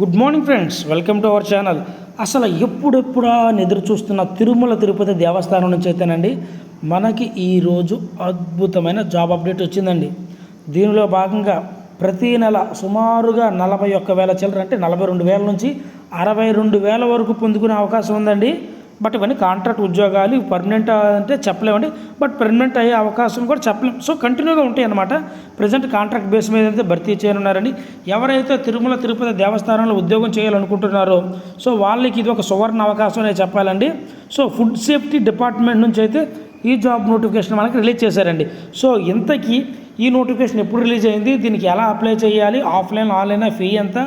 Good morning friends welcome to our channel అసలు ఎప్పుడెప్పుడా అని ఎదురు చూస్తున్న తిరుమల తిరుపతి దేవస్థానం నుంచి అయితేనండి మనకి ఈరోజు అద్భుతమైన జాబ్ అప్డేట్ వచ్చిందండి. దీనిలో భాగంగా ప్రతి నెల సుమారుగా నలభై ఒక్క వేల చిల్లర అంటే నలభై రెండు వేల నుంచి అరవై రెండు వేల వరకు పొందుకునే అవకాశం ఉందండి. బట్ ఇవన్నీ కాంట్రాక్ట్ ఉద్యోగాలు పర్మనెంట్ అంటే చెప్పలేమండి. బట్ పర్మనెంట్ అయ్యే అవకాశం కూడా చెప్పలేం. సో కంటిన్యూగా ఉంటాయి అన్నమాట ప్రజెంట్ కాంట్రాక్ట్ బేస్ మీద అయితే భర్తీ చేయనున్నారండి. ఎవరైతే తిరుమల తిరుపతి దేవస్థానంలో ఉద్యోగం చేయాలనుకుంటున్నారో సో వాళ్ళకి ఇది ఒక సువర్ణ అవకాశం అనేది చెప్పాలండి. సో ఫుడ్ సేఫ్టీ డిపార్ట్మెంట్ నుంచి అయితే ఈ జాబ్ నోటిఫికేషన్ మనకి రిలీజ్ చేశారండి. సో ఇంతకీ ఈ నోటిఫికేషన్ ఎప్పుడు రిలీజ్ అయింది? దీనికి ఎలా అప్లై చేయాలి? ఆఫ్లైన్ ఆన్లైన్ ఫీ ఎంత?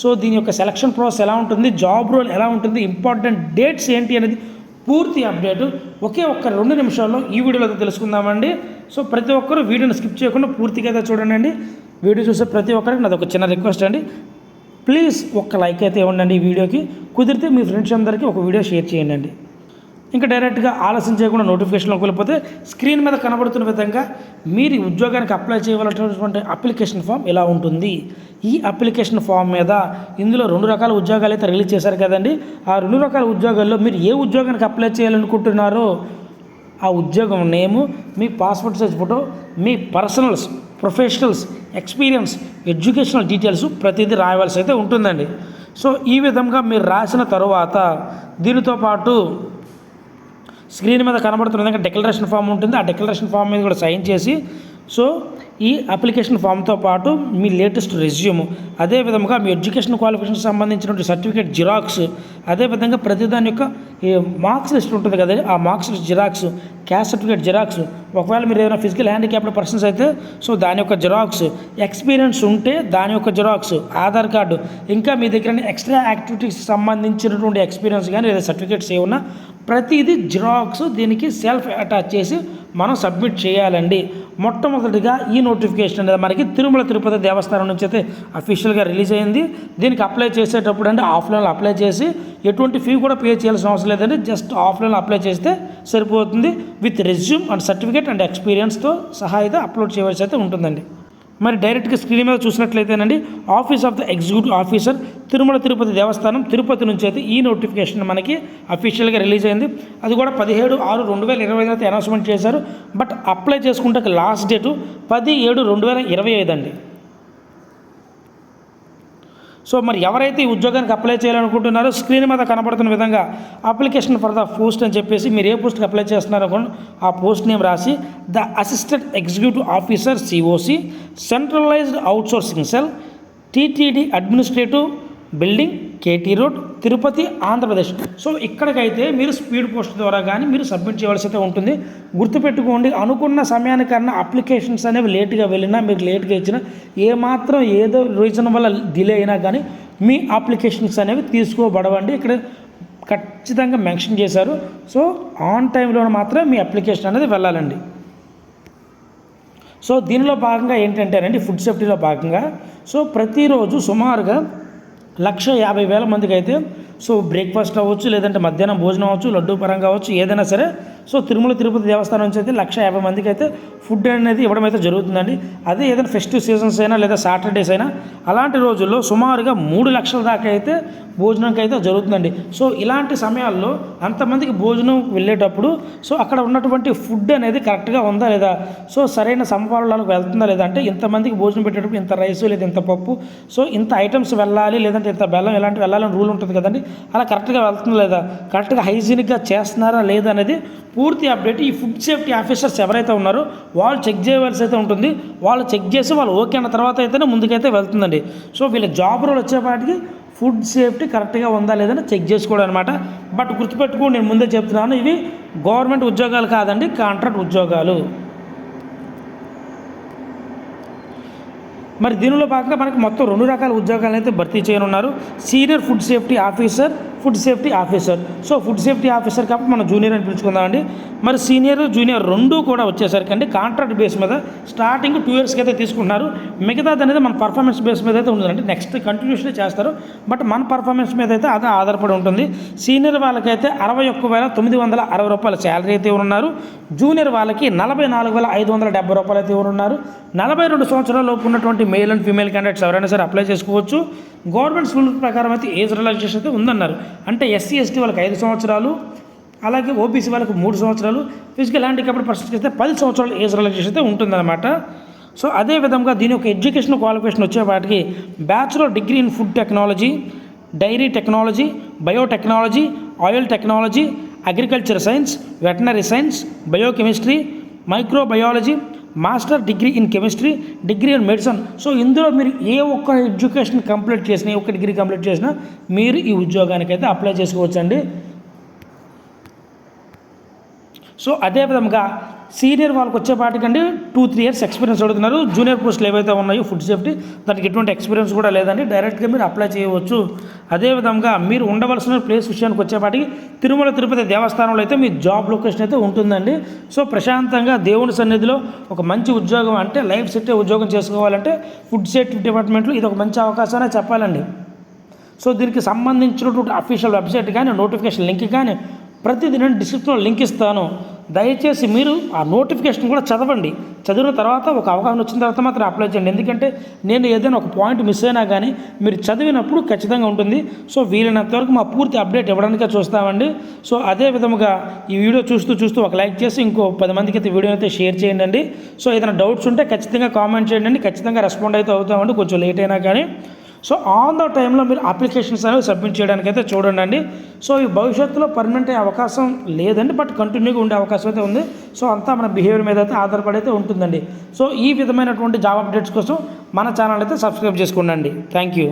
సో దీని యొక్క సెలక్షన్ ప్రాసెస్ ఎలా ఉంటుంది? జాబ్ రోల్ ఎలా ఉంటుంది? ఇంపార్టెంట్ డేట్స్ ఏంటి అనేది పూర్తి అప్డేట్ ఒకే ఒక్క రెండు నిమిషాల్లో ఈ వీడియోలో అయితే తెలుసుకుందామండి. సో ప్రతి ఒక్కరూ వీడియోని స్కిప్ చేయకుండా పూర్తిగా అయితే చూడండి వీడియో చూసే ప్రతి ఒక్కరికి నాది ఒక చిన్న రిక్వెస్ట్ అండి. ప్లీజ్ ఒక్క లైక్ అయితే ఇవ్వండి ఈ వీడియోకి. కుదిరితే మీ ఫ్రెండ్స్ అందరికీ ఒక వీడియో షేర్ చేయండి ఇంకా డైరెక్ట్గా ఆలస్యం చేయకుండా నోటిఫికేషన్లోకి వెళ్ళిపోతే స్క్రీన్ మీద కనబడుతున్న విధంగా మీరు ఉద్యోగానికి అప్లై చేయవలసినటువంటి అప్లికేషన్ ఫామ్ ఎలా ఉంటుంది. ఈ అప్లికేషన్ ఫామ్ మీద ఇందులో రెండు రకాల ఉద్యోగాలు అయితే రిలీజ్ చేశారు కదండి. ఆ రెండు రకాల ఉద్యోగాల్లో మీరు ఏ ఉద్యోగానికి అప్లై చేయాలనుకుంటున్నారో ఆ ఉద్యోగం నేము మీ పాస్పోర్ట్ సైజ్ ఫోటో మీ personals professionals experience educational details ప్రతిదీ రాయవలసి అయితే ఉంటుందండి. సో ఈ విధంగా మీరు రాసిన తరువాత దీనితో పాటు స్క్రీన్ మీద కనబడుతున్న విధంగా డిక్లరేషన్ ఫామ్ ఉంటుంది. ఆ డిక్లరేషన్ ఫామ్ మీద కూడా సైన్ చేసి సో ఈ అప్లికేషన్ ఫామ్తో పాటు మీ లేటెస్ట్ రెజ్యూమ్ అదేవిధంగా మీ ఎడ్యుకేషన్ క్వాలిఫికేషన్ సంబంధించినటువంటి సర్టిఫికేట్ జిరాక్స్ అదేవిధంగా ప్రతిదాని యొక్క ఈ మార్క్స్ లిస్ట్ ఉంటుంది కదా ఆ marks list xerox caste certificate xerox ఒకవేళ మీరు ఏదైనా ఫిజికల్ హ్యాండిక్యాప్డ్ పర్సన్స్ అయితే సో దాని యొక్క జిరాక్స్ ఎక్స్పీరియన్స్ ఉంటే దాని యొక్క జిరాక్స్ ఆధార్ కార్డు ఇంకా మీ దగ్గర ఎక్స్ట్రా యాక్టివిటీస్ సంబంధించినటువంటి ఎక్స్పీరియన్స్ కానీ లేదా సర్టిఫికేట్స్ ఏమన్నా ప్రతిదీ జిరాక్స్ దీనికి సెల్ఫ్ అటాచ్ చేసి మనం సబ్మిట్ చేయాలండి. మొట్టమొదటిగా ఈ నోటిఫికేషన్ అనేది మనకి తిరుమల తిరుపతి దేవస్థానం నుంచి అయితే అఫీషియల్గా రిలీజ్ అయింది. దీనికి అప్లై చేసేటప్పుడు అంటే ఆఫ్లైన్లో అప్లై చేసి ఎటువంటి ఫీ కూడా పే చేయాల్సిన అవసరం లేదండి. జస్ట్ ఆఫ్లైన్లో అప్లై చేస్తే సరిపోతుంది. With resume and certificate and ఎక్స్పీరియన్స్తో సహా అయితే అప్లోడ్ చేయవలసి అయితే ఉంటుందండి. మరి డైరెక్ట్గా స్క్రీన్ మీద చూసినట్లయితేనండి office of the executive officer Tirumala Tirupati Devasthanam Tirupati నుంచి అయితే ఈ నోటిఫికేషన్ మనకి అఫీషియల్గా రిలీజ్ అయింది. అది కూడా పదిహేడు ఆరు రెండు వేల ఇరవై ఐదు అయితే అనౌన్స్మెంట్ చేశారు. బట్ అప్లై చేసుకుంటే లాస్ట్ డేటు పది ఏడు రెండు వేల ఇరవై ఐదు అండి. సో మరి ఎవరైతే ఈ ఉద్యోగానికి అప్లై చేయాలనుకుంటున్నారో స్క్రీన్ మీద కనబడుతున్న విధంగా అప్లికేషన్ ఫర్ ద పోస్ట్ అని చెప్పేసి మీరు ఏ పోస్ట్కి అప్లై చేస్తున్నారో ఆ పోస్ట్ నేమ్ రాసి the assistant executive officer COC centralized outsourcing cell TTD administrative building KT road Tirupati Andhra Pradesh. So ఇక్కడికైతే మీరు స్పీడ్ పోస్ట్ ద్వారా కానీ మీరు సబ్మిట్ చేయవలసి అయితే ఉంటుంది. గుర్తుపెట్టుకోండి అనుకున్న సమయానికన్నా అప్లికేషన్స్ అనేవి లేట్గా వెళ్ళినా మీరు లేట్గా ఇచ్చినా ఏమాత్రం ఏదో రీజన్ వల్ల డిలే అయినా కానీ మీ అప్లికేషన్స్ అనేవి తీసుకోబడవండి. ఇక్కడ ఖచ్చితంగా మెన్షన్ చేశారు. సో ఆన్ టైంలో మాత్రం మీ అప్లికేషన్ అనేది వెళ్ళాలండి. సో దీనిలో భాగంగా ఏంటంటేనండి ఫుడ్ సేఫ్టీలో భాగంగా. సో ప్రతిరోజు సుమారుగా లక్ష యాభై వేల మందికి అయితే సో బ్రేక్ఫాస్ట్ అవ్వచ్చు లేదంటే మధ్యాహ్నం భోజనం అవ్వచ్చు లడ్డూ పరంగా అవ్వచ్చు ఏదైనా సరే సో తిరుమల తిరుపతి దేవస్థానం నుంచి అయితే లక్ష యాభై మందికి అయితే ఫుడ్ అనేది ఇవ్వడం అయితే జరుగుతుందండి. అదే ఏదైనా ఫెస్టివ్ సీజన్స్ అయినా లేదా సాటర్డేస్ అయినా అలాంటి రోజుల్లో సుమారుగా మూడు లక్షల దాకా అయితే భోజనంకి అయితే జరుగుతుందండి. సో ఇలాంటి సమయాల్లో అంతమందికి భోజనం వెళ్ళేటప్పుడు సో అక్కడ ఉన్నటువంటి ఫుడ్ అనేది కరెక్ట్గా ఉందా లేదా? సో సరైన సమపాలనకు వెళ్తుందా లేదా? అంటే ఇంతమందికి భోజనం పెట్టేటప్పుడు ఇంత రైస్ లేదా ఇంత పప్పు? సో ఇంత ఐటమ్స్ వెళ్ళాలి లేదంటే ఇంత బెల్లం ఇలాంటి వెళ్ళాలని రూల్ ఉంటుంది కదండి. అలా కరెక్ట్గా వెళ్తుందా లేదా? కరెక్ట్గా హైజీనిక్గా చేస్తున్నారా లేదా అనేది పూర్తి అప్డేట్ ఈ ఫుడ్ సేఫ్టీ ఆఫీసర్స్ ఎవరైతే ఉన్నారో వాళ్ళు చెక్ చేయవలసి అయితే ఉంటుంది. వాళ్ళు చెక్ చేసి వాళ్ళు ఓకే అన్న తర్వాత అయితేనే ముందుకైతే వెళ్తుందండి. సో వీళ్ళ జాబ్ రోల్ వచ్చేపాటికి ఫుడ్ సేఫ్టీ కరెక్ట్గా ఉందా లేదని చెక్ చేసుకోవడం అనమాట బట్ గుర్తుపెట్టుకో నేను ముందే చెప్తున్నాను ఇవి గవర్నమెంట్ ఉద్యోగాలు కాదండి కాంట్రాక్ట్ ఉద్యోగాలు. మరి దీనిలో భాగంగా మనకి మొత్తం రెండు రకాల ఉద్యోగాలను అయితే భర్తీ చేయనున్నారు. Senior food safety officer food safety officer so food safety officer కాబట్టి మనం జూనియర్ అని పిలుచుకుందామండి మరి సీనియర్ జూనియర్ రెండు కూడా వచ్చేసరికి అండి కాంట్రాక్ట్ బేస్ మీద స్టార్టింగ్ టూ ఇయర్స్కి అయితే తీసుకుంటున్నారు. మిగతాది అనేది మన పర్ఫార్మెన్స్ బేస్ మీద అయితే ఉంటుంది అంటే నెక్స్ట్ కంటిన్యూషన్ చేస్తారు. బట్ మన పర్ఫార్మెన్స్ మీద అయితే అదే ఆధారపడి ఉంటుంది. సీనియర్ వాళ్ళకైతే అరవై ఒక్క వేల తొమ్మిది వందల అరవై రూపాయల శాలరీ అయితే ఉన్నారు జూనియర్ వాళ్ళకి నలభై నాలుగు వేల ఐదు వందల డెబ్బై రూపాయలు అయితే ఉన్నారు నలభై రెండు సంవత్సరాల లోపు ఉన్నటువంటి మేల్ అండ్ ఫీమేల్ క్యాండిడేట్స్ ఎవరైనా సరే అప్లై చేసుకోవచ్చు. గవర్నమెంట్ స్కూల్ ప్రకారం అయితే ఏజ్ రిలాక్సేషన్ అయితే ఉందన్నారు. అంటే ఎస్సీ ఎస్టీ వాళ్ళకి ఐదు సంవత్సరాలు అలాగే ఓబీసీ వాళ్ళకి మూడు సంవత్సరాలు ఫిజికల్ హ్యాండిక్యాప్డ్ పర్సన్స్కి అయితే పది సంవత్సరాలు ఏజ్ రిలాక్సేషన్ అయితే ఉంటుందన్నమాట. సో అదే విధంగా దీని యొక్క ఎడ్యుకేషన్ క్వాలిఫికేషన్ వచ్చే వాటికి bachelor degree in food technology dairy technology biotechnology oil technology agriculture science veterinary science biochemistry microbiology master degree in chemistry degree in medicine. So ఇందులో మీరు ఏ ఒక్క ఎడ్యుకేషన్ కంప్లీట్ చేసినా ఏ ఒక్క డిగ్రీ కంప్లీట్ చేసినా మీరు ఈ ఉద్యోగానికైతే అప్లై చేసుకోవచ్చండి. సో అదే విధంగా సీనియర్ వాళ్ళకి వచ్చేపాటికండి టూ త్రీ ఇయర్స్ ఎక్స్పీరియన్స్ అడుగుతున్నారు. జూనియర్ పోస్టులు ఏవైతే ఉన్నాయో ఫుడ్ సేఫ్టీ దానికి ఎటువంటి ఎక్స్పీరియన్స్ కూడా లేదండి. డైరెక్ట్గా మీరు అప్లై చేయవచ్చు. అదేవిధంగా మీరు ఉండవలసిన ప్లేస్ విషయానికి వచ్చేపాటికి తిరుమల తిరుపతి దేవస్థానంలో అయితే మీ జాబ్ లొకేషన్ అయితే ఉంటుందండి. సో ప్రశాంతంగా దేవుని సన్నిధిలో ఒక మంచి ఉద్యోగం అంటే లైఫ్ సెట్ ఉద్యోగం చేసుకోవాలంటే ఫుడ్ సేఫ్టీ డిపార్ట్మెంట్లో ఇది ఒక మంచి అవకాశాన్ని చెప్పాలండి. సో దీనికి సంబంధించినటువంటి అఫీషియల్ వెబ్సైట్ కానీ నోటిఫికేషన్ లింక్ కానీ ప్రతిదీ నేను డిస్క్రిప్షన్లో లింక్ ఇస్తాను. దయచేసి మీరు ఆ నోటిఫికేషన్ కూడా చదవండి. చదివిన తర్వాత ఒక అవగాహన వచ్చిన తర్వాత మాత్రం అప్లై చేయండి. ఎందుకంటే నేను ఏదైనా ఒక పాయింట్ మిస్ అయినా కానీ మీరు చదివినప్పుడు ఖచ్చితంగా ఉంటుంది. సో వీలైనంత వరకు మా పూర్తి అప్డేట్ ఇవ్వడానికే చూస్తామండి. సో అదే విధముగా ఈ వీడియో చూస్తూ చూస్తూ ఒక లైక్ చేసి ఇంకో పది మందికి అయితే వీడియో అయితే షేర్ చేయండి అండి. సో ఏదైనా డౌట్స్ ఉంటే ఖచ్చితంగా కామెంట్ చేయండి ఖచ్చితంగా రెస్పాండ్ అయితే అవుతామండి. కొంచెం లేట్ అయినా కానీ సో ఆన్ ద టైంలో మీరు అప్లికేషన్స్ అనేవి సబ్మిట్ చేయడానికి అయితే చూడండి అండి సో ఈ భవిష్యత్తులో పర్మనెంట్ అయ్యే అవకాశం లేదండి బట్ కంటిన్యూగా ఉండే అవకాశం అయితే ఉంది. సో అంతా మన బిహేవియర్ మీద అయితే ఆధారపడి అయితే ఉంటుందండి. సో ఈ విధమైనటువంటి జాబ్ అప్డేట్స్ కోసం మన ఛానల్ అయితే సబ్స్క్రైబ్ చేసుకోండి థ్యాంక్ యూ